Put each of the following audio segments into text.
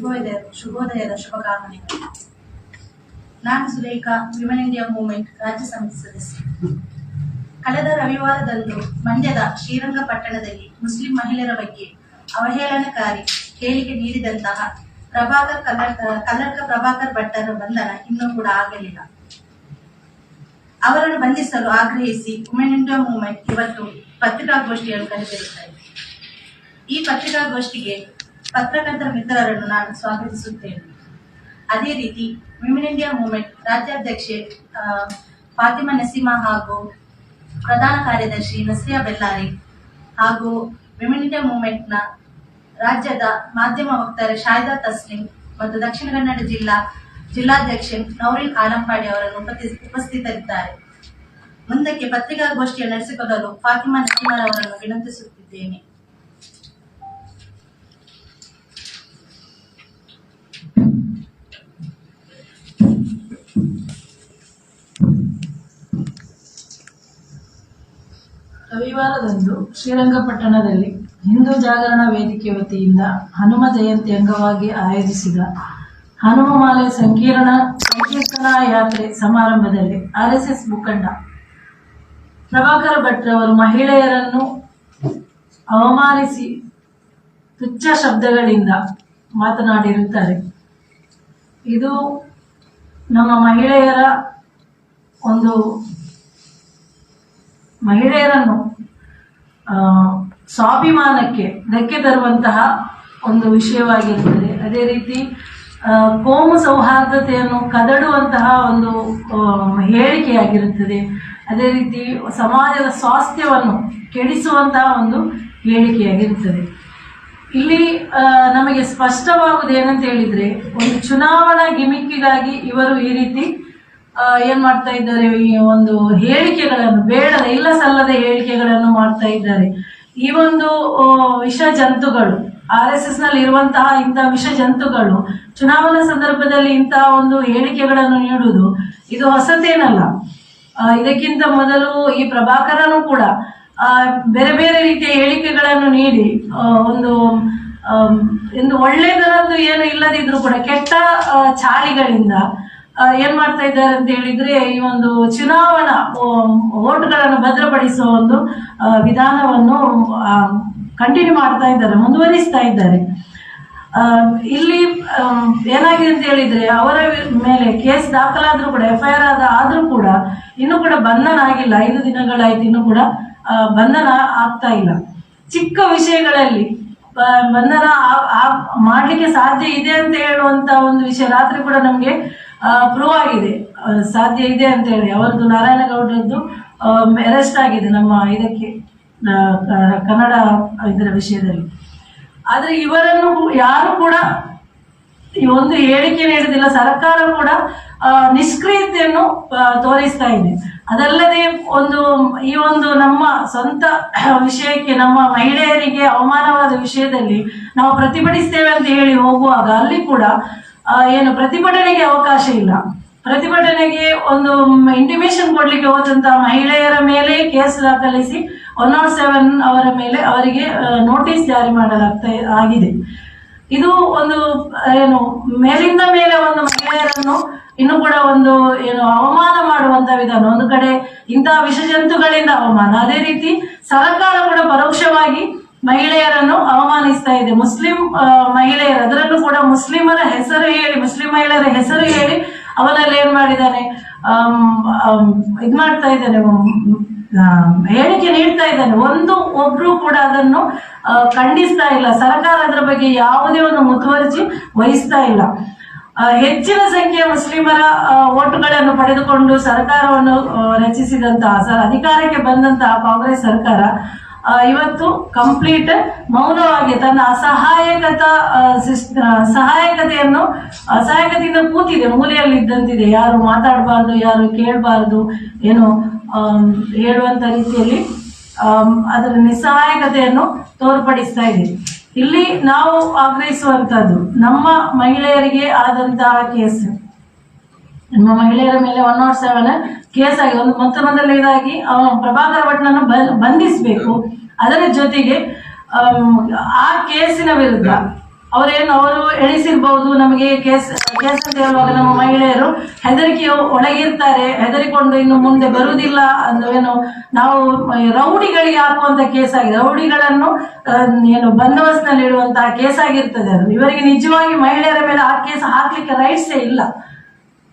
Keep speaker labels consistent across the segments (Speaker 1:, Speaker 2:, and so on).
Speaker 1: ಶುಭೋದಯ ಶುಭೋದಯದ ಶುಭಕಾಮನೆಗಳು ನಾನು Sulekha women India movement ರಾಜ್ಯ ಸಮಿತಿ ಸದಸ್ಯೆ ಕಳೆದ ರವಿವಾರದಂದು ಮಂಡ್ಯದ ಶ್ರೀರಂಗಪಟ್ಟಣದಲ್ಲಿ ಮುಸ್ಲಿಂ ಮಹಿಳೆಯರ ಬಗ್ಗೆ ಅವಹೇಳನಕಾರಿ ಹೇಳಿಕೆ ನೀಡಿದಂತಹ ಪ್ರಭಾಕರ್ ಕಲ್ಲರ್ಕ ಪ್ರಭಾಕರ್ ಭಟ್ಟರ ಬಂಧನ ಇನ್ನೂ ಕೂಡ ಆಗಲಿಲ್ಲ. ಅವರನ್ನು ಬಂಧಿಸಲು ಆಗ್ರಹಿಸಿ ವುಮೆನ್ ಇಂಡಿಯಾ ಮೂವ್ಮೆಂಟ್ ಇವತ್ತು ಪತ್ರಿಕಾಗೋಷ್ಠಿಯನ್ನು ಕರೆದಿರುತ್ತಾರೆ. ಈ ಪತ್ರಿಕಾಗೋಷ್ಠಿಗೆ ಪತ್ರಕರ್ತರ ಮಿತ್ರರನ್ನು ನಾನು ಸ್ವಾಗತಿಸುತ್ತೇನೆ. ಅದೇ ರೀತಿ ವಿಮೆನ್ ಇಂಡಿಯಾ ಮೂವ್ಮೆಂಟ್ ರಾಜ್ಯಾಧ್ಯಕ್ಷೆ ಫಾತಿಮಾ ನಸೀಮಾ ಹಾಗೂ ಪ್ರಧಾನ ಕಾರ್ಯದರ್ಶಿ ನಸ್ರಿಯಾ ಬೆಲ್ಲಾರಿ ಹಾಗೂ ವಿಮೆನ್ ಇಂಡಿಯಾ ನ ರಾಜ್ಯದ ಮಾಧ್ಯಮ ವಕ್ತಾರೆ ಶಾಹಿದಾ ತಸ್ಲಿಂ ಮತ್ತು ದಕ್ಷಿಣ ಕನ್ನಡ ಜಿಲ್ಲಾ ಜಿಲ್ಲಾಧ್ಯಕ್ಷೆ ನೌರಿನ್ ಆಲಂಪಾಡಿ ಅವರನ್ನು ಉಪಸ್ಥಿ- ಉಪಸ್ಥಿತರಿದ್ದಾರೆ. ಮುಂದಕ್ಕೆ ಪತ್ರಿಕಾಗೋಷ್ಠಿಯನ್ನು ನಡೆಸಿಕೊಳ್ಳಲು ಫಾತಿಮಾ ನಸೀಮಾ ಅವರನ್ನು ವಿನಂತಿಸುತ್ತಿದ್ದೇನೆ.
Speaker 2: ರವಿವಾರದಂದು ಶ್ರೀರಂಗಪಟ್ಟಣದಲ್ಲಿ ಹಿಂದೂ ಜಾಗರಣ ವೇದಿಕೆ ವತಿಯಿಂದ ಹನುಮ ಜಯಂತಿ ಅಂಗವಾಗಿ ಆಯೋಜಿಸಿದ ಹನುಮಮಾಲೆ ಸಂಕೀರ್ಣ ಸಂಕೀರ್ತನಾ ಯಾತ್ರೆ ಸಮಾರಂಭದಲ್ಲಿ ಆರ್ಎಸ್ಎಸ್ ಮುಖಂಡ ಪ್ರಭಾಕರ ಭಟ್ರವರು ಮಹಿಳೆಯರನ್ನು ಅವಮಾನಿಸಿ ತುಚ್ಛ ಶಬ್ದಗಳಿಂದ ಮಾತನಾಡಿರುತ್ತಾರೆ. ಇದು ನಮ್ಮ ಮಹಿಳೆಯರ ಒಂದು ಮಹಿಳೆಯರನ್ನು ಸ್ವಾಭಿಮಾನಕ್ಕೆ ಧಕ್ಕೆ ತರುವಂತಹ ಒಂದು ವಿಷಯವಾಗಿರುತ್ತದೆ ಅದೇ ರೀತಿ ಕೋಮು ಸೌಹಾರ್ದತೆಯನ್ನು ಕದಡುವಂತಹ ಒಂದು ಹೇಳಿಕೆಯಾಗಿರುತ್ತದೆ. ಅದೇ ರೀತಿ, ಸಮಾಜದ ಸ್ವಾಸ್ಥ್ಯವನ್ನು ಕೆಡಿಸುವಂತಹ ಒಂದು ಹೇಳಿಕೆಯಾಗಿರುತ್ತದೆ. ಇಲ್ಲಿ ನಮಗೆ ಸ್ಪಷ್ಟವಾಗುವುದು ಏನಂತ ಹೇಳಿದ್ರೆ, ಒಂದು ಚುನಾವಣಾ ಗಿಮಿಕ್ಕಿಗಾಗಿ ಇವರು ಈ ರೀತಿ ಏನ್ ಮಾಡ್ತಾ ಇದ್ದಾರೆ? ಈ ಒಂದು ಹೇಳಿಕೆಗಳನ್ನು, ಬೇಡ ಇಲ್ಲ ಸಲ್ಲದ ಹೇಳಿಕೆಗಳನ್ನು ಮಾಡ್ತಾ ಇದ್ದಾರೆ. ಈ ಒಂದು ವಿಷ ಜಂತುಗಳು ಆರ್ ಎಸ್ ಎಸ್ನಲ್ಲಿ ಇರುವಂತಹ ಇಂತಹ ವಿಷ ಜಂತುಗಳು, ಚುನಾವಣಾ ಸಂದರ್ಭದಲ್ಲಿ ಇಂತಹ ಒಂದು ಹೇಳಿಕೆಗಳನ್ನು ನೀಡುವುದು, ಇದು ಹೊಸತೇನಲ್ಲ. ಇದಕ್ಕಿಂತ ಮೊದಲು ಈ ಪ್ರಭಾಕರನು ಕೂಡ ಬೇರೆ ಬೇರೆ ರೀತಿಯ ಹೇಳಿಕೆಗಳನ್ನು ನೀಡಿ ಒಂದು ಒಂದು ಒಳ್ಳೆಯದರದ್ದು ಏನು ಇಲ್ಲದಿದ್ರು ಕೂಡ, ಕೆಟ್ಟ ಚಾಳಿಗಳಿಂದ ಏನ್ ಮಾಡ್ತಾ ಇದ್ದಾರೆ ಅಂತ ಹೇಳಿದ್ರೆ ಈ ಒಂದು ಚುನಾವಣಾ ಓಟ್ಗಳನ್ನು ಭದ್ರಪಡಿಸುವ ಒಂದು ವಿಧಾನವನ್ನು ಕಂಟಿನ್ಯೂ ಮಾಡ್ತಾ ಇದ್ದಾರೆ, ಮುಂದುವರಿಸ್ತಾ ಇದ್ದಾರೆ. ಇಲ್ಲಿ ಏನಾಗಿದೆ ಅಂತ ಹೇಳಿದ್ರೆ ಅವರ ಮೇಲೆ ಕೇಸ್ ದಾಖಲಾದ್ರೂ ಕೂಡ ಎಫ್ ಐ ಆದ ಆದ್ರೂ ಕೂಡ ಇನ್ನು ಕೂಡ ಬಂಧನ ಆಗಿಲ್ಲ. ಐದು ದಿನಗಳಾಯ್ತು ಇನ್ನು ಕೂಡ ಬಂಧನ ಆಗ್ತಾ ಇಲ್ಲ. ಚಿಕ್ಕ ವಿಷಯಗಳಲ್ಲಿ ಬಂಧನ ಮಾಡ್ಲಿಕ್ಕೆ ಸಾಧ್ಯ ಇದೆ ಅಂತ ಹೇಳುವಂತ ಒಂದು ವಿಷಯ. ರಾತ್ರಿ ಕೂಡ ನಮ್ಗೆ ಪ್ರೂವ್ ಆಗಿದೆ ಸಾಧ್ಯ ಇದೆ ಅಂತ ಹೇಳಿ. ಅವರದ್ದು ನಾರಾಯಣಗೌಡರದ್ದು ಅರೆಸ್ಟ್ ಆಗಿದೆ ನಮ್ಮ ಇದಕ್ಕೆ ಕನ್ನಡ ಇದರ ವಿಷಯದಲ್ಲಿ. ಆದ್ರೆ ಇವರನ್ನು ಯಾರು ಕೂಡ ಒಂದು ಹೇಳಿಕೆ ನೀಡುದಿಲ್ಲ. ಸರ್ಕಾರ ಕೂಡ ನಿಷ್ಕ್ರಿಯತೆಯನ್ನು ತೋರಿಸ್ತಾ ಇದೆ. ಅದಲ್ಲದೆ ಒಂದು, ಈ ಒಂದು ನಮ್ಮ ಸ್ವಂತ ವಿಷಯಕ್ಕೆ, ನಮ್ಮ ಮಹಿಳೆಯರಿಗೆ ಅವಮಾನವಾದ ವಿಷಯದಲ್ಲಿ ನಾವು ಪ್ರತಿಭಟಿಸ್ತೇವೆ ಅಂತ ಹೇಳಿ ಹೋಗುವಾಗ ಅಲ್ಲಿ ಕೂಡ ಏನು ಪ್ರತಿಭಟನೆಗೆ ಅವಕಾಶ ಇಲ್ಲ. ಪ್ರತಿಭಟನೆಗೆ ಒಂದು ಇಂಟಿಮೇಷನ್ ಕೊಡ್ಲಿಕ್ಕೆ ಹೋದಂತಹ ಮಹಿಳೆಯರ ಮೇಲೆ ಕೇಸ್ ದಾಖಲಿಸಿ ಒನ್ ನಾಟ್ ಸೆವೆನ್ ಅವರ ಮೇಲೆ ಅವರಿಗೆ ನೋಟಿಸ್ ಜಾರಿ ಮಾಡಲಾಗ್ತಾ ಆಗಿದೆ. ಇದು ಒಂದು, ಏನು, ಮೇಲಿಂದ ಮೇಲೆ ಒಂದು ಮಹಿಳೆಯರನ್ನು ಇನ್ನು ಕೂಡ ಒಂದು, ಏನು, ಅವಮಾನ ಮಾಡುವಂತ ವಿಧಾನ, ಒಂದು ಕಡೆ ಇಂತಹ ವಿಷಜಂತುಗಳಿಂದ ಅವಮಾನ. ಅದೇ ರೀತಿ ಸರ್ಕಾರ ಕೂಡ ಪರೋಕ್ಷವಾಗಿ ಮಹಿಳೆಯರನ್ನು ಅವಮಾನಿಸ್ತಾ ಇದೆ. ಮುಸ್ಲಿಂ ಮಹಿಳೆಯರು, ಅದರಲ್ಲೂ ಕೂಡ ಮುಸ್ಲಿಮರ ಹೆಸರು ಹೇಳಿ, ಮುಸ್ಲಿಂ ಮಹಿಳೆಯರ ಹೆಸರು ಹೇಳಿ ಅವನಲ್ಲಿ ಏನ್ ಮಾಡಿದ್ದಾನೆ? ಇದ್ ಮಾಡ್ತಾ ಇದ್ದಾನೆ. ಹೇಳಿಕೆ ನೀಡ್ತಾ ಇದ್ದಾನೆ. ಒಂದು, ಒಬ್ರು ಕೂಡ ಅದನ್ನು ಖಂಡಿಸ್ತಾ ಇಲ್ಲ. ಸರ್ಕಾರ ಅದರ ಬಗ್ಗೆ ಯಾವುದೇ ಒಂದು ಮುತುವರ್ಜಿ ವಹಿಸ್ತಾ ಇಲ್ಲ. ಹೆಚ್ಚಿನ ಸಂಖ್ಯೆಯ ಮುಸ್ಲಿಮರ ಓಟುಗಳನ್ನು ಪಡೆದುಕೊಂಡು ಸರ್ಕಾರವನ್ನು ರಚಿಸಿದಂತಹ ಅಧಿಕಾರಕ್ಕೆ ಬಂದಂತಹ ಕಾಂಗ್ರೆಸ್ ಸರ್ಕಾರ ಇವತ್ತು ಕಂಪ್ಲೀಟ್ ಮೌನವಾಗಿ ತನ್ನ ಅಸಹಾಯಕತ ಸಹಾಯಕತೆಯನ್ನು, ಅಸಹಾಯಕತೆಯಿಂದ ಕೂತಿದೆ ಮೂಲೆಯಲ್ಲಿ ಇದ್ದಂತಿದೆ ಯಾರು ಮಾತಾಡಬಾರ್ದು, ಯಾರು ಕೇಳಬಾರ್ದು ಏನು ಹೇಳುವಂತ ರೀತಿಯಲ್ಲಿ ಅದರ ನಿಸ್ಸಹಾಯಕತೆಯನ್ನು ತೋರ್ಪಡಿಸ್ತಾ ಇದೆ ಇಲ್ಲಿ ನಾವು ಆಗ್ರಹಿಸುವಂತದ್ದು ನಮ್ಮ ಮಹಿಳೆಯರಿಗೆ ಆದಂತಹ ಕೇಸ್. ನಮ್ಮ ಮಹಿಳೆಯರ ಮೇಲೆ ಒನ್ ನಾಟ್ ಸೆವೆನ್ ಕೇಸ್ ಆಗಿ ಒಂದು ಮೊತ್ತ ಮೊದಲ ಇದಾಗಿ ಪ್ರಭಾಕರ ಭಟ್ನನ್ನು ಬಂಧಿಸಬೇಕು. ಅದರ ಜೊತೆಗೆ ಆ ಕೇಸಿನ ವಿರುದ್ಧ ಅವರೇನು, ಅವರು ಎಣಿಸಿರ್ಬಹುದು ನಮಗೆ ಕೇಸ್ ಕೇಸ್ ಅಂತ ಹೇಳುವಾಗ ನಮ್ಮ ಮಹಿಳೆಯರು ಹೆದರಿಕೆ ಒಳಗಿರ್ತಾರೆ ಹೆದರಿಕೊಂಡು ಇನ್ನು ಮುಂದೆ ಬರುವುದಿಲ್ಲ ಏನು, ನಾವು ರೌಡಿಗಳಿಗೆ ಹಾಕುವಂತ ಕೇಸ್ ಆಗಿದೆ ರೌಡಿಗಳನ್ನು ಏನು ಬಂದೋಬಸ್ತ್ನಲ್ಲಿ ಇಡುವಂತಹ ಕೇಸ್ ಆಗಿರ್ತದೆ ಅದು. ಇವರಿಗೆ ನಿಜವಾಗಿ ಮಹಿಳೆಯರ ಮೇಲೆ ಆ ಕೇಸ್ ಹಾಕ್ಲಿಕ್ಕೆ ರೈಟ್ಸೇ ಇಲ್ಲ.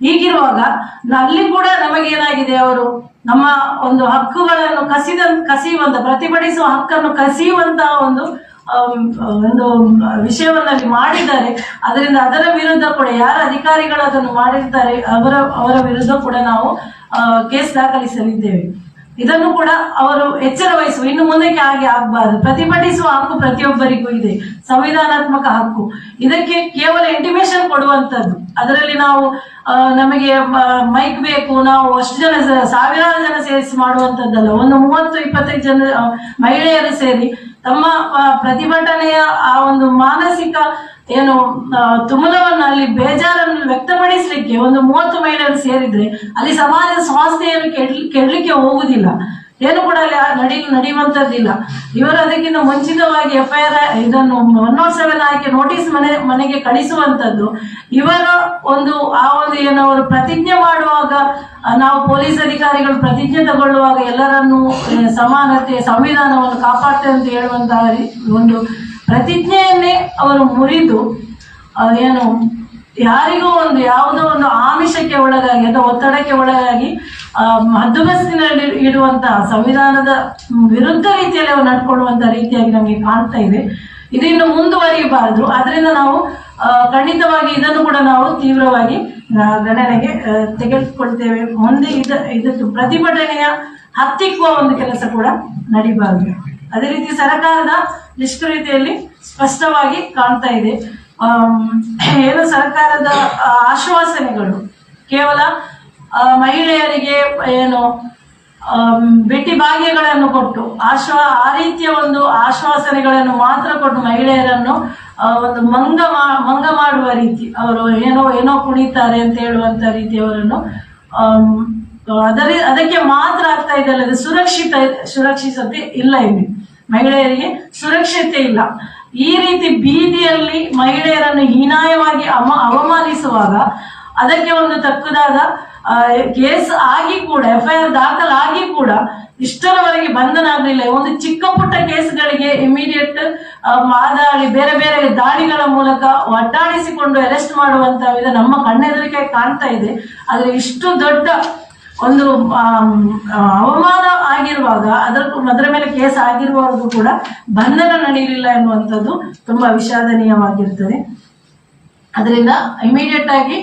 Speaker 2: ಹೀಗಿರುವಾಗ ಅಲ್ಲಿ ಕೂಡ ನಮಗೇನಾಗಿದೆ ಅವರು? ನಮ್ಮ ಒಂದು ಹಕ್ಕುಗಳನ್ನು ಕಸಿದ, ಕಸಿಯುವಂತ, ಪ್ರತಿಭಟಿಸುವ ಹಕ್ಕನ್ನು ಕಸಿಯುವಂತಹ ಒಂದು ಒಂದು ವಿಷಯವನ್ನ ಅಲ್ಲಿ ಮಾಡಿದ್ದಾರೆ. ಅದರಿಂದ ಅದರ ವಿರುದ್ಧ ಕೂಡ ಯಾರ ಅಧಿಕಾರಿಗಳು ಅದನ್ನು ಮಾಡಿರ್ತಾರೆ ಅವರ ಅವರ ವಿರುದ್ಧ ಕೂಡ ನಾವು ಕೇಸ್ ದಾಖಲಿಸಲಿದ್ದೇವೆ. ಇದನ್ನು ಕೂಡ ಅವರು ಎಚ್ಚರ ವಹಿಸುವ, ಇನ್ನು ಮುಂದಕ್ಕೆ ಹಾಗೆ ಆಗಬಾರದು. ಪ್ರತಿಭಟಿಸುವ ಹಕ್ಕು ಪ್ರತಿಯೊಬ್ಬರಿಗೂ ಇದೆ. ಸಂವಿಧಾನಾತ್ಮಕ ಹಕ್ಕು. ಇದಕ್ಕೆ ಕೇವಲ ಇಂಟಿಮೇಷನ್ ಕೊಡುವಂತದ್ದು ಅದರಲ್ಲಿ ನಾವು ನಮಗೆ ಮೈಕ್ ಬೇಕು, ನಾವು ಅಷ್ಟು ಜನ ಸಾವಿರಾರು ಜನ ಸೇರಿಸಿ ಮಾಡುವಂತದ್ದಲ್ಲ ಒಂದು ಮೂವತ್ತು, ಇಪ್ಪತ್ತೈದು ಜನ ಮಹಿಳೆಯರು ಸೇರಿ ತಮ್ಮ ಪ್ರತಿಭಟನೆಯ ಆ ಒಂದು ಮಾನಸಿಕ, ಏನು ತುಮಲವನ್ನು ಅಲ್ಲಿ ಬೇಜಾರನ್ನು ವ್ಯಕ್ತಪಡಿಸಲಿಕ್ಕೆ ಒಂದು ಮೂವತ್ತು ಮಹಿಳೆಯರು ಸೇರಿದ್ರೆ ಅಲ್ಲಿ ಸಮಾಜದ ಸ್ವಾಸ್ಥೆಯನ್ನು ಕೆಡ್ಲಿ, ಕೆಡ್ಲಿಕ್ಕೆ ಹೋಗುದಿಲ್ಲ ಏನು ಕೂಡ ಅಲ್ಲಿ ನಡಿ ನಡೆಯುವಂತದ್ದಿಲ್ಲ ಇವರು ಅದಕ್ಕಿಂತ ಮುಂಚಿತವಾಗಿ ಎಫ್ ಐ ಆರ್ ಇದನ್ನು ಒನ್ ನಾಟ್ ಸೆವೆನ್ ಹಾಕಿ ನೋಟಿಸ್ ಮನೆ, ಮನೆಗೆ ಕಳಿಸುವಂತದ್ದು ಇವರ ಒಂದು, ಆ ಒಂದು ಏನು ಅವರು ಪ್ರತಿಜ್ಞೆ ಮಾಡುವಾಗ ನಾವು ಪೊಲೀಸ್ ಅಧಿಕಾರಿಗಳು ಪ್ರತಿಜ್ಞೆ ತಗೊಳ್ಳುವಾಗ ಎಲ್ಲರನ್ನು ಸಮಾನತೆ, ಸಂವಿಧಾನವನ್ನು ಕಾಪಾಡ್ತೇವೆ ಅಂತ ಹೇಳುವಂತಹ ಒಂದು ಪ್ರತಿಜ್ಞೆಯನ್ನೇ ಅವರು ಮುರಿದು ಏನು ಯಾರಿಗೂ ಒಂದು ಯಾವುದೋ ಒಂದು ಆಮಿಷಕ್ಕೆ ಒಳಗಾಗಿ ಅಥವಾ ಒತ್ತಡಕ್ಕೆ ಒಳಗಾಗಿ ಹದ್ದುಬಸ್ತಿನಲ್ಲಿ ಇಡುವಂತಹ ಸಂವಿಧಾನದ ವಿರುದ್ಧ ರೀತಿಯಲ್ಲಿ ಅವರು ನಡ್ಕೊಳ್ಳುವಂತಹ ರೀತಿಯಾಗಿ ನಮಗೆ ಕಾಣ್ತಾ ಇದೆ. ಇದು ಮುಂದುವರಿಯಬಾರದು. ಅದರಿಂದ ನಾವು ಖಂಡಿತವಾಗಿ ಇದನ್ನು ಕೂಡ ನಾವು ತೀವ್ರವಾಗಿ ಗಣನೆಗೆ ತೆಗೆದುಕೊಳ್ತೇವೆ. ಮುಂದೆ ಇದ ಇದಕ್ಕೆ ಪ್ರತಿಭಟನೆಯ ಹತ್ತಿಕ್ಕುವ ಒಂದು ಕೆಲಸ ಕೂಡ ನಡಿಬಾರದು. ಅದೇ ರೀತಿ ಸರ್ಕಾರದ ನಿಷ್ಕ್ರಿಯತೆಯಲ್ಲಿ ಸ್ಪಷ್ಟವಾಗಿ ಕಾಣ್ತಾ ಇದೆ. ಏನು ಸರ್ಕಾರದ ಆಶ್ವಾಸನೆಗಳು. ಕೇವಲ ಮಹಿಳೆಯರಿಗೆ ಏನು ಬಿಟ್ಟಿ ಭಾಗ್ಯಗಳನ್ನು ಕೊಟ್ಟು, ಆಶ್ವಾ, ಆ ರೀತಿಯ ಒಂದು ಆಶ್ವಾಸನೆಗಳನ್ನು ಮಾತ್ರ ಕೊಟ್ಟು ಮಹಿಳೆಯರನ್ನು ಒಂದು ಮಂಗ ಮಾ, ಮಂಗ ಮಾಡುವ ರೀತಿ, ಅವರು ಏನೋ ಏನೋ ಕುಣಿತಾರೆ ಅಂತ ಹೇಳುವಂತ ರೀತಿಯವರನ್ನು ಅದರ, ಅದಕ್ಕೆ ಮಾತ್ರ ಆಗ್ತಾ ಇದೆ ಅಲ್ಲದೆ ಸುರಕ್ಷಿತ ಸುರಕ್ಷಿತತೆ ಇಲ್ಲ ಇಲ್ಲಿ. ಮಹಿಳೆಯರಿಗೆ ಸುರಕ್ಷತೆ ಇಲ್ಲ. ಈ ರೀತಿ ಬೀದಿಯಲ್ಲಿ ಮಹಿಳೆಯರನ್ನು ಹೀನಾಯವಾಗಿ ಅಮ, ಅವಮಾನಿಸುವಾಗ ಅದಕ್ಕೆ ಒಂದು ತಕ್ಕದಾದ ಕೇಸ್ ಆಗಿ ಕೂಡ ಎಫ್ ಐ ಆರ್ ದಾಖಲಾಗಿ ಕೂಡ ಇಷ್ಟರವರೆಗೆ ಬಂಧನ ಆಗಲಿಲ್ಲ ಒಂದು ಚಿಕ್ಕ ಪುಟ್ಟ ಕೇಸ್ಗಳಿಗೆ ಇಮಿಡಿಯೇಟ್ ಮಾದಾಳಿ, ಬೇರೆ ಬೇರೆ ದಾಳಿಗಳ ಮೂಲಕ ಒಟ್ಟಾಡಿಸಿಕೊಂಡು ಅರೆಸ್ಟ್ ಮಾಡುವಂತ ವಿಧ ನಮ್ಮ ಕಣ್ಣೆದುರಿಕೆ ಕಾಣ್ತಾ ಇದೆ. ಆದ್ರೆ ಇಷ್ಟು ದೊಡ್ಡ ಒಂದು ಅವಮಾನ ಆಗಿರುವಾಗ ಅದರ ಅದರ ಮೇಲೆ ಕೇಸ್ ಆಗಿರುವಾಗೂ ಕೂಡ ಬಂಧನ ನಡೆಯಲಿಲ್ಲ ಎನ್ನುವಂಥದ್ದು ತುಂಬಾ ವಿಷಾದನೀಯವಾಗಿರ್ತದೆ ಅದರಿಂದ ಇಮಿಡಿಯೇಟ್ ಆಗಿ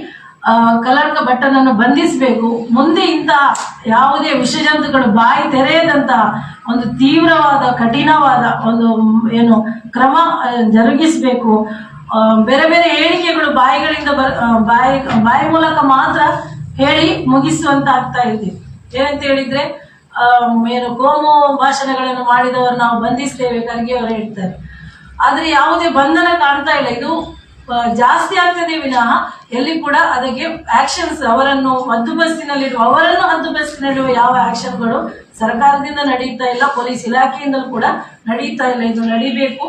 Speaker 2: ಕಲರ್ಕ ಭಟ್ಟನನ್ನು ಬಂಧಿಸಬೇಕು. ಮುಂದೆ ಇಂತಹ ಯಾವುದೇ ವಿಷಜಂತುಗಳು ಬಾಯಿ ತೆರೆಯದಂತಹ ಒಂದು ತೀವ್ರವಾದ, ಕಠಿಣವಾದ ಒಂದು, ಏನು, ಕ್ರಮ ಜರುಗಿಸಬೇಕು. ಬೇರೆ ಬೇರೆ ಹೇಳಿಕೆಗಳು ಬಾಯಿಗಳಿಂದ ಬಾಯಿ ಬಾಯಿ ಮೂಲಕ ಮಾತ್ರ ಹೇಳಿ ಮುಗಿಸುವಂತ ಆಗ್ತಾ ಇದೆ. ಏನಂತ ಹೇಳಿದ್ರೆ ಏನು ಕೋಮು ಭಾಷಣಗಳನ್ನು ಮಾಡಿದವರು ನಾವು ಬಂಧಿಸ್ತೇವೆ ಖರ್ಗೆ ಅವರು ಹೇಳ್ತಾರೆ. ಆದ್ರೆ ಯಾವುದೇ ಬಂಧನ ಕಾಣ್ತಾ ಇಲ್ಲ. ಇದು ಜಾಸ್ತಿ ಆಗ್ತದೆ ವಿನಃ ಎಲ್ಲಿ ಕೂಡ ಅದಕ್ಕೆ ಆಕ್ಷನ್ಸ್ ಅವರನ್ನು ಹದ್ದುಬಸ್ತಿನಲ್ಲಿರುವ ಅವರನ್ನು ಹದ್ದುಬಸ್ತಿನಲ್ಲಿರುವ ಯಾವ ಆಕ್ಷನ್ಗಳು ಸರ್ಕಾರದಿಂದ ನಡೀತಾ ಇಲ್ಲ, ಪೊಲೀಸ್ ಇಲಾಖೆಯಿಂದಲೂ ಕೂಡ ನಡೀತಾ ಇಲ್ಲ. ಇದು ನಡಿಬೇಕು,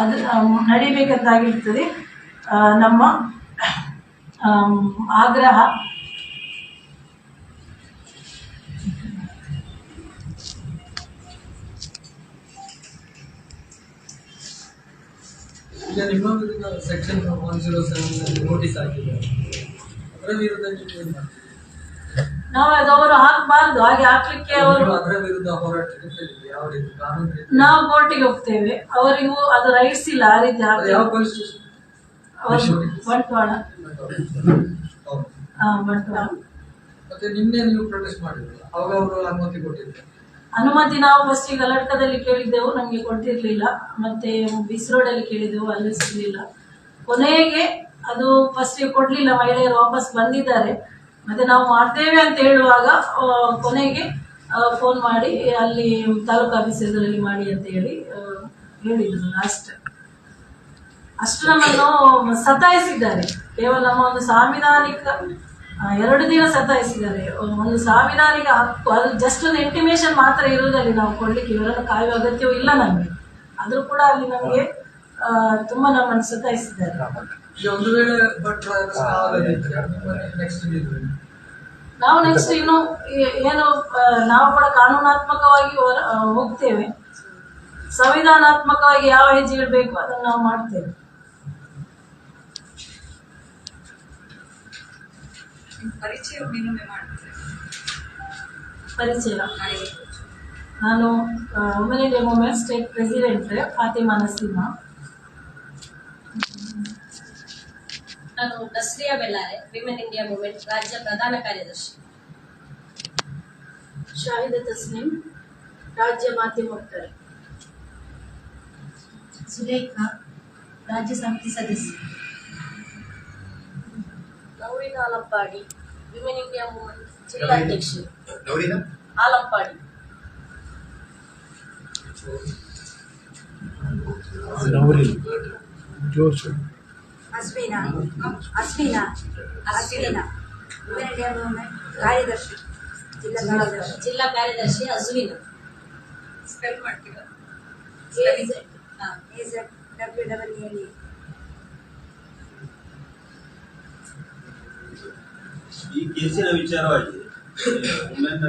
Speaker 2: ಅದು ನಡಿಬೇಕಂತಾಗಿರ್ತದೆ. ನಮ್ಮ ಆಗ್ರಹ
Speaker 3: ಈಗ ನಿಮ್ಮ ವಿರುದ್ಧ section one zero seven notice ಹಾಕಿದ್ದಾರೆ ಅದರ ವಿರುದ್ಧ ನೀವು ಏನ್ ಮಾಡ್ತೀರಿ?
Speaker 2: ನಾವು ಅದು ಅವರು ಹಾಕಬಾರ್ದು ಹಾಗೆ ಹಾಕ್ಲಿಕ್ಕೆ ಅವರು
Speaker 3: ಅದರ ವಿರುದ್ಧ ಹೋರಾಟಕ್ಕೆ ಇದ್ದೀರಿ. ಯಾವ ರೀತಿ? ಕಾನೂನು
Speaker 2: ನಾವು ಕೋರ್ಟಿಗೆ ಹೋಗ್ತೇವೆ. ಅವರಿಗೂ ಅದು ರೈಟ್ಸ್ ಇಲ್ಲ ಆ ರೀತಿ
Speaker 3: ಯಾವ ಪೊಲೀಸ್ ಸ್ಟೇಷನ್
Speaker 2: ಬಂಟ್ವಾಳ.
Speaker 3: ಮತ್ತೆ ನಿನ್ನೆ ನೀವು ಪ್ರೊಟೆಸ್ಟ್ ಮಾಡಿದ್ರು ಅವಾಗ ಅವರು ಅನುಮತಿ ಕೊಟ್ಟಿದ್ರು.
Speaker 2: ಅನುಮತಿ ನಾವು ಫಸ್ಟ್ ಗಲಟ್ಕದಲ್ಲಿ ಕೇಳಿದ್ದೆವು, ನಮಗೆ ಕೊಟ್ಟಿರ್ಲಿಲ್ಲ ಮತ್ತೆ ಬಿಸ್ ಅಲ್ಲಿ ಕೇಳಿದ್ದೆವು, ಅಲ್ಲಿ ಸಿಗಲಿಲ್ಲ. ಕೊನೆಗೆ ಅದು ಫಸ್ಟ್ ಕೊಡ್ಲಿಲ್ಲ, ಮಹಿಳೆಯರು ವಾಪಸ್ ಬಂದಿದ್ದಾರೆ. ಮತ್ತೆ ನಾವು ಮಾಡ್ತೇವೆ ಅಂತ ಹೇಳುವಾಗ ಕೊನೆಗೆ ಫೋನ್ ಮಾಡಿ, ಅಲ್ಲಿ ತಾಲೂಕು ಆಫೀಸಲ್ಲಿ ಮಾಡಿ ಅಂತ ಹೇಳಿ ಹೇಳಿದ್ರು ಲಾಸ್ಟ್ ಅಷ್ಟು ನಮ್ಮನ್ನು ಸತಾಯಿಸಿದ್ದಾರೆ. ಕೇವಲ ನಮ್ಮ ಒಂದು ಸಾಂವಿಧಾನಿಕ ಎರಡು ದಿನ ಸತಾಯಿಸಿದ್ದಾರೆ. ಒಂದು ಸಾವಿರಾರಿಗೆ ಹಕ್ಕು ಅದು ಜಸ್ಟ್ ಒಂದು ಇಂಟಿಮೇಷನ್ ಮಾತ್ರ ಇರುವುದಲ್ಲಿ ನಾವು ಕೊಡ್ಲಿಕ್ಕೆ ಇವರನ್ನು ಕಾಯುವ ಅಗತ್ಯವೂ ಇಲ್ಲ ನಮಗೆ. ಆದರೂ ಕೂಡ ಅಲ್ಲಿ ನಮಗೆ ತುಂಬಾ ನಮ್ಮನ್ನು ಸತಾಯಿಸಿದ್ದಾರೆ.
Speaker 3: ಒಂದು ವೇಳೆ
Speaker 2: ನಾವು ನೆಕ್ಸ್ಟ್ ಇನ್ನು ಏನು ನಾವು ಕೂಡ ಕಾನೂನಾತ್ಮಕವಾಗಿ ಹೋಗ್ತೇವೆ. ಸಂವಿಧಾನಾತ್ಮಕವಾಗಿ ಯಾವ ಹೆಜ್ಜೆ ಇಡಬೇಕು ಅದನ್ನು ನಾವು ಮಾಡ್ತೇವೆ.
Speaker 4: ಪರಿಚಯ ಇನ್ನೊಮ್ಮೆ ಮಾಡ್ತಾರೆ
Speaker 2: ಪರಿಚಯ. ನಾನು women India movement state president Fatima Naseema.
Speaker 5: ನಾನು Nasriya Bellare women India movement ರಾಜ್ಯ ಪ್ರಧಾನ ಕಾರ್ಯದರ್ಶಿ.
Speaker 2: ಶಾಹಿದ ತಸ್ನಿಂ ರಾಜ್ಯ ಮಾಧ್ಯಮ ವಕ್ತಾರೆ.
Speaker 1: ಸುಲೇಖಾ ರಾಜ್ಯ ಸಮಿತಿ ಸದಸ್ಯ.
Speaker 5: ನೌರಿನ ಆಲಂಪಾಡಿ ವಿಮೆನ್ ಇಂಡಿಯಾ ಮೂವ್ಮೆಂಟ್ ಜಿಲ್ಲಾಧ್ಯಕ್ಷೆ
Speaker 6: ಗೌರಿನ
Speaker 5: Alampady.
Speaker 4: Ashwina Ashwina Ashwina women India movement ಕಾರ್ಯದರ್ಶಿ. ಜಿಲ್ಲಾ ಕಾರ್ಯದರ್ಶಿ.
Speaker 5: ಜಿಲ್ಲಾ ಕಾರ್ಯದರ್ಶಿ ಅಜುವಿನ
Speaker 4: ಸ್ಪೆಲ್ ಮಾಡ್ತೀರಾ? S W double L E
Speaker 7: ಈ ಕೇಸಿನ ವಿಚಾರವಾಗಿ ವುಮೆನ್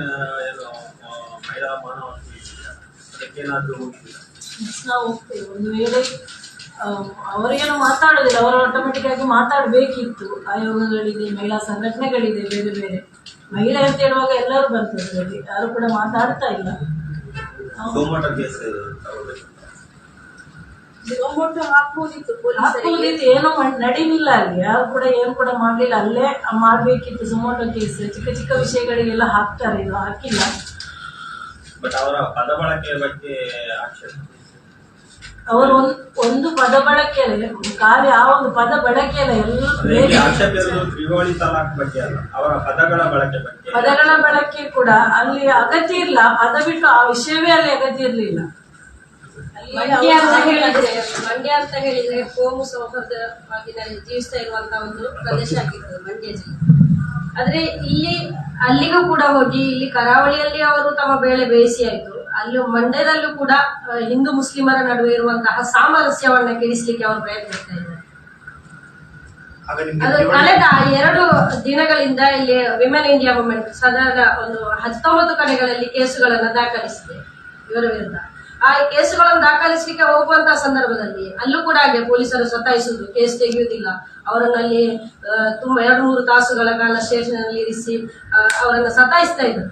Speaker 7: ಏನು ಮಹಿಳಾ ಮಾನವ ಅದಕ್ಕೇನಾದ್ರೂ
Speaker 2: ನಾವು ಹೋಗ್ತೇವೆ. ಒಂದು ವೇಳೆ ಅವರೇನು ಮಾತಾಡೋದಿಲ್ಲ ಅವರು ಆಟೋಮೆಟಿಕ್ ಆಗಿ ಮಾತಾಡಬೇಕಿತ್ತು. ಆಯೋಗಗಳಿದೆ ಮಹಿಳಾ ಸಂಘಟನೆಗಳಿದೆ ಬೇರೆ ಬೇರೆ. ಮಹಿಳೆ ಅಂತ ಹೇಳುವಾಗ ಎಲ್ಲರೂ ಬರ್ತದೆ ಯಾರು ಕೂಡ ಮಾತಾಡ್ತಾ ಇಲ್ಲ.
Speaker 7: ಕೇಸ್
Speaker 4: ಹಾಕ್ಬೋದಿತ್ತು
Speaker 2: ಏನೋ ನಡೀಲಿಲ್ಲ ಅಲ್ಲಿ. ಯಾರು ಕೂಡ ಏನು ಕೂಡ ಮಾಡಲಿಲ್ಲ. ಅಲ್ಲೇ ಮಾಡ್ಬೇಕಿತ್ತು. Suo motu case. ಚಿಕ್ಕ ಚಿಕ್ಕ ವಿಷಯಗಳಿಗೆಲ್ಲ ಹಾಕ್ತಾರೆ. ಇದು ಹಾಕಿಲ್ಲ.
Speaker 7: ಬಟ್ ಅವರ ಪದ ಬಳಕೆಯ ಬಗ್ಗೆ ಆಕ್ಷೇಪ
Speaker 2: ಅವರು ಒಂದು ಒಂದು ಪದ ಬಳಕೆಯಲ್ಲ ಕಾರ್ಯ ಆ ಒಂದು ಪದ ಬಳಕೆಯಲ್ಲ ಎಲ್ಲ
Speaker 7: ಅದೇ ಇಲ್ಲಿ
Speaker 2: ಬೇರೆ
Speaker 7: ತ್ರಿವಳಿ ತಲಾಕ್ ಬಗ್ಗೆ ಅಲ್ಲ. ಅವರ ಪದಗಳ ಬಳಕೆ ಬಗ್ಗೆ.
Speaker 2: ಪದಗಳ ಬಳಕೆ ಕೂಡ ಅಲ್ಲಿ ಅಗತ್ಯ ಇಲ್ಲ. ಪದ ಬಿಟ್ಟು ಆ ವಿಷಯವೇ ಅಲ್ಲಿ ಅಗತ್ಯ ಇರಲಿಲ್ಲ.
Speaker 5: ಮಂಡ್ಯ ಅಂತ ಹೇಳಿದ್ರೆ ಮಂಡ್ಯ ಅಂತ ಹೇಳಿದ್ರೆ ಕೋಮು ಸೌಹಾರ್ದವಾಗಿ ಜೀವಿಸ್ತಾ ಇರುವಂತಹ ಒಂದು ಪ್ರದೇಶ ಆಗಿರ್ತದೆ ಮಂಡ್ಯ ಜಿಲ್ಲೆ. ಆದ್ರೆ ಇಲ್ಲಿ ಅಲ್ಲಿಗೂ ಕೂಡ ಹೋಗಿ ಇಲ್ಲಿ ಕರಾವಳಿಯಲ್ಲಿ ಅವರು ತಮ್ಮ ಬೇಳೆ ಬೇಯಿಸಿ ಆಯ್ತು. ಅಲ್ಲಿ ಮಂಡ್ಯದಲ್ಲೂ ಕೂಡ ಹಿಂದೂ ಮುಸ್ಲಿಮರ ನಡುವೆ ಇರುವಂತಹ ಸಾಮರಸ್ಯವನ್ನ ಕೆಡಿಸ್ಲಿಕ್ಕೆ ಅವರು ಪ್ರಯತ್ನಿಸ್ತಾ ಇದ್ದಾರೆ. ಕಳೆದ ಎರಡು ದಿನಗಳಿಂದ ಇಲ್ಲಿ ವಿಮೆನ್ ಇಂಡಿಯಾ ಮೂಮೆಂಟ್ ಸದನದ ಒಂದು ಹತ್ತೊಂಬತ್ತು ಕಡೆಗಳಲ್ಲಿ ಕೇಸುಗಳನ್ನ ದಾಖಲಿಸಿದೆ. ಇವರ ವಿರುದ್ಧ. ಆ ಕೇಸುಗಳನ್ನು ದಾಖಲಿಸಲಿಕ್ಕೆ ಹೋಗುವಂತಹ ಸಂದರ್ಭದಲ್ಲಿ ಅಲ್ಲೂ ಕೂಡ ಹಾಗೆ ಪೊಲೀಸರು ಸತಾಯಿಸುವುದು ಕೇಸ್ ತೆಗೆಯುವುದಿಲ್ಲ. ಅವರನ್ನಲ್ಲಿ ತುಂಬಾ ಎರಡು ಮೂರು ತಾಸುಗಳ ಕಾಲ ಸ್ಟೇಷನ್ ಅಲ್ಲಿ ಇರಿಸಿ ಅವರನ್ನು ಸತಾಯಿಸ್ತಾ ಇದ್ರು.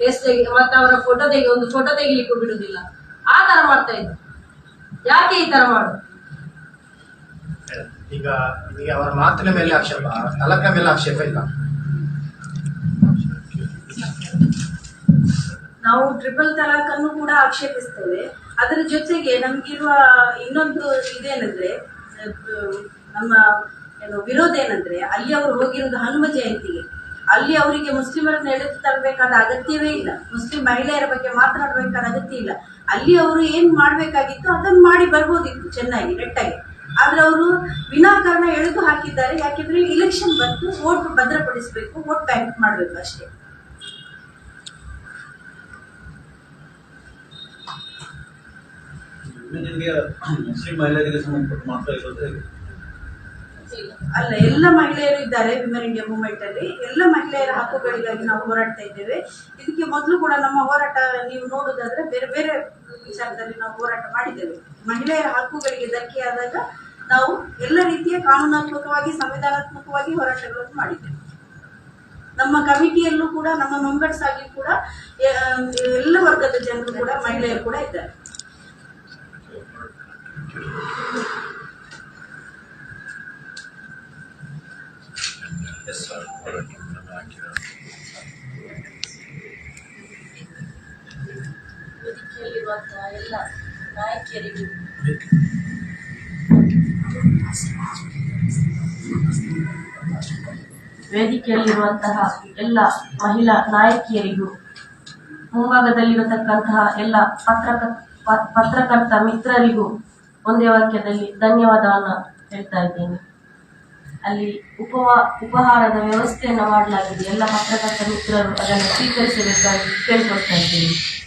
Speaker 5: ಕೇಸ್ ತೆಗಿ, ಮತ್ತೆ ಅವರ ಫೋಟೋ ತೆಗಿ, ಒಂದು ಫೋಟೋ ತೆಗಿಲಿಕ್ಕೂ ಬಿಡುವುದಿಲ್ಲ. ಆ ತರ ಮಾಡ್ತಾ ಇದ್ರು. ಯಾಕೆ ಈ ತರ ಮಾಡುದು?
Speaker 6: ಈಗ ಅವರ ಮಾತಿನ ಮೇಲೆ ಆಕ್ಷೇಪ ತಲಕ ಮೇಲೆ ಆಕ್ಷೇಪ ಇಲ್ಲ.
Speaker 8: ನಾವು ಟ್ರಿಪಲ್ ತಲಾಖ್ ಅನ್ನು ಕೂಡ ಆಕ್ಷೇಪಿಸ್ತೇವೆ. ಅದರ ಜೊತೆಗೆ ನಮಗಿರುವ ಇನ್ನೊಂದು ಇದೇನಂದ್ರೆ, ನಮ್ಮ ಏನು ವಿರೋಧ ಏನಂದ್ರೆ, ಅಲ್ಲಿ ಅವರು ಹೋಗಿರೋದು ಹನುಮ ಜಯಂತಿಗೆ. ಅಲ್ಲಿ ಅವರಿಗೆ ಮುಸ್ಲಿಮರನ್ನ ಎಳೆದು ತರಬೇಕಾದ ಅಗತ್ಯವೇ ಇಲ್ಲ. ಮುಸ್ಲಿಂ ಮಹಿಳೆಯರ ಬಗ್ಗೆ ಮಾತನಾಡಬೇಕಾದ ಅಗತ್ಯ ಇಲ್ಲ. ಅಲ್ಲಿ ಅವರು ಏನ್ ಮಾಡ್ಬೇಕಾಗಿತ್ತು ಅದನ್ನು ಮಾಡಿ ಬರ್ಬೋದಿತ್ತು ಚೆನ್ನಾಗಿ ನೆಟ್ಟಾಗಿ ಆದ್ರೆ ಅವರು ವಿನಾಕಾರಣ ಎಳೆದು ಹಾಕಿದ್ದಾರೆ. ಯಾಕೆಂದ್ರೆ ಇಲೆಕ್ಷನ್ ಬಂತು ವೋಟ್ ಭದ್ರಪಡಿಸಬೇಕು ವೋಟ್ ಬ್ಯಾಂಕ್ ಮಾಡಬೇಕು ಅಷ್ಟೇ. ಅಲ್ಲ, ಎಲ್ಲ ಮಹಿಳೆಯರು ಇದ್ದಾರೆ ವಿಮೆನ್ ಇಂಡಿಯಾ ಮೂವ್ಮೆಂಟ್ ಅಲ್ಲಿ. ಎಲ್ಲ ಮಹಿಳೆಯರ ಹಕ್ಕುಗಳಿಗಾಗಿ ನಾವು ಹೋರಾಡ್ತಾ ಇದ್ದೇವೆ. ಇದಕ್ಕೆ ಮೊದಲು ಕೂಡ ನಮ್ಮ ಹೋರಾಟ ನೀವು ನೋಡುವುದಾದ್ರೆ ಬೇರೆ ಬೇರೆ ವಿಚಾರದಲ್ಲಿ ನಾವು ಹೋರಾಟ ಮಾಡಿದ್ದೇವೆ. ಮಹಿಳೆಯರ ಹಕ್ಕುಗಳಿಗೆ ಧಕ್ಕೆಯಾದಾಗ ನಾವು ಎಲ್ಲ ರೀತಿಯ ಕಾನೂನಾತ್ಮಕವಾಗಿ, ಸಂವಿಧಾನಾತ್ಮಕವಾಗಿ ಹೋರಾಟಗಳನ್ನು ಮಾಡಿದ್ದೇವೆ. ನಮ್ಮ ಕಮಿಟಿಯಲ್ಲೂ ಕೂಡ, ನಮ್ಮ ಮೆಂಬರ್ಸ್ ಆಗಿ ಕೂಡ ಎಲ್ಲ ವರ್ಗದ ಜನರು ಕೂಡ ಮಹಿಳೆಯರು ಕೂಡ ಇದ್ದಾರೆ.
Speaker 5: ವೇದಿಕೆಯಲ್ಲಿರುವಂತಹ ಎಲ್ಲ ಮಹಿಳಾ ನಾಯಕಿಯರಿಗೂ ಮುಂಭಾಗದಲ್ಲಿರತಕ್ಕಂತಹ ಎಲ್ಲ ಪತ್ರಕ ಪತ್ರಕರ್ತ ಮಿತ್ರರಿಗೂ ಒಂದೇ ವಾಕ್ಯದಲ್ಲಿ ಧನ್ಯವಾದವನ್ನು ಹೇಳ್ತಾ ಇದ್ದೇನೆ. ಅಲ್ಲಿ ಉಪವಾ, ಉಪಹಾರದ ವ್ಯವಸ್ಥೆಯನ್ನು ಮಾಡಲಾಗಿದೆ. ಎಲ್ಲ ಪತ್ರಕರ್ತ ಮಿತ್ರರು ಅದನ್ನು ಸ್ವೀಕರಿಸಬೇಕಾಗಿ ಕೇಳ್ಕೊಳ್ತಾ ಇದ್ದೇನೆ.